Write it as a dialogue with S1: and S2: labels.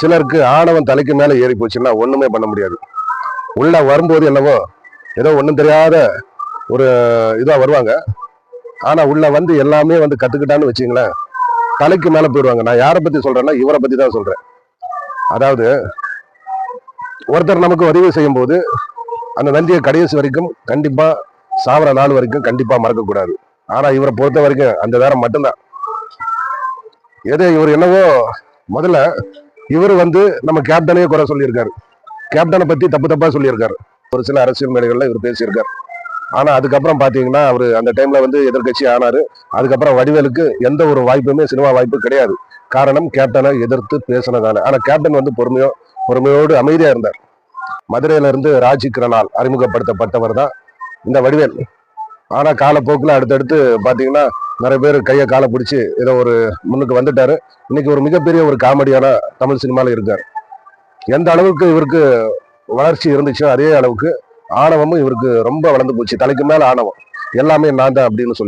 S1: சிலருக்கு ஆணவம் தலைக்கு மேல ஏறி போச்சுன்னா ஒண்ணுமே பண்ண முடியாது. உள்ள வரும்போது என்னவோ ஏதோ ஒன்றும் தெரியாத ஒரு இதாக வருவாங்க. ஆனா உள்ள வந்து எல்லாமே வந்து கத்துக்கிட்டான்னு வச்சுங்களேன் தலைக்கு மேல போயிடுவாங்க. நான் யாரை பத்தி சொல்றேன்னா இவரை பத்தி தான் சொல்றேன். அதாவது ஒருத்தர் நமக்கு உதவி செய்யும் போது அந்த நந்தியை கடைசி வரைக்கும் கண்டிப்பா சாவர நாள் வரைக்கும் கண்டிப்பா மறக்க கூடாது ஆனா இவரை பொறுத்த வரைக்கும் அந்த நேரம் மட்டும்தான். எது இவர் என்னவோ முதல்ல இவர் வந்து நம்ம கேப்டனையே குறை சொல்லியிருக்காரு. கேப்டனை பத்தி தப்பு தப்பா சொல்லியிருக்காரு. ஒரு சில அரசியல் மேடைகள்ல இவர் பேசியிருக்காரு. ஆனா அதுக்கப்புறம் பாத்தீங்கன்னா அவர் அந்த டைம்ல வந்து எதிர்க்கட்சி ஆனாரு. அதுக்கப்புறம் வடிவேலுக்கு எந்த ஒரு வாய்ப்புமே சினிமா வாய்ப்பு கிடையாது. காரணம் கேப்டனை எதிர்த்து பேசினதால. ஆனா கேப்டன் வந்து பொறுமையோ பொறுமையோடு அமைதியா இருந்தார். மதுரையில இருந்து ராஜி கிரணால் அறிமுகப்படுத்தப்பட்டவர் தான் இந்த வடிவேல். ஆனால் காலப்போக்கில் அடுத்தடுத்து பார்த்தீங்கன்னா நிறைய பேர் கையை காலை பிடிச்சி ஏதோ ஒரு முன்னுக்கு வந்துட்டாரு. இன்னைக்கு ஒரு மிகப்பெரிய ஒரு காமெடியான தமிழ் சினிமாவில் இருக்கார். எந்த அளவுக்கு இவருக்கு வளர்ச்சி இருந்துச்சோ அதே அளவுக்கு ஆணவமும் இவருக்கு ரொம்ப வளர்ந்து போச்சு. தலைக்கு மேலே ஆணவம். எல்லாமே நான் தான் அப்படின்னு சொல்லி